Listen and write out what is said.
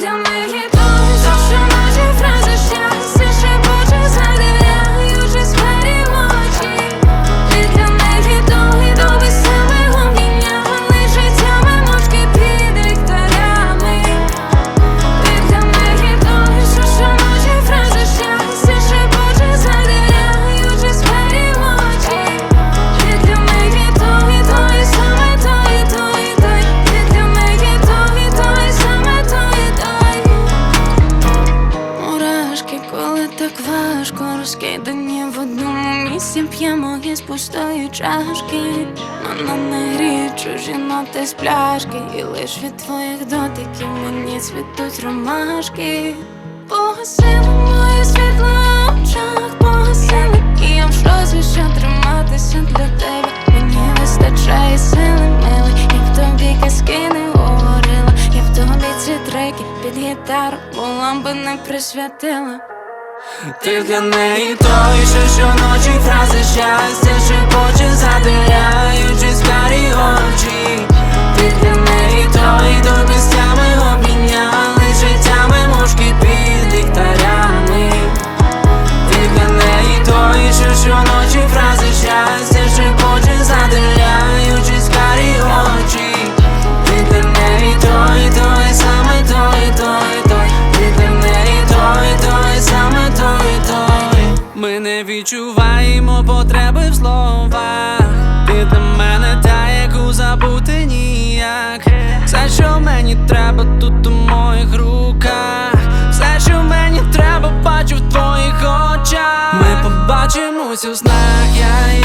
землю. важко розкидані в одному місці п'ємо із пустої чашки. Мама не гріє чужі ноти з пляшки, і лиш від твоїх дотиків мені цвітуть ромашки. Погасили моє світло в очах, погасили, і я в шозі, що триматися для тебе. Мені вистачає сили, милий, як в тобі казки не говорила. Я в тобі ці треки під гітару, була би не присвятила. Ти для неї той, що щоночі фрази щастя що хоче в не відчуваємо потреби в словах. Ти для мене та, яку забути ніяк. Все, що мені треба, тут у моїх руках. Все, що мені треба, бачу в твоїх очах. Ми побачимось у снах, я,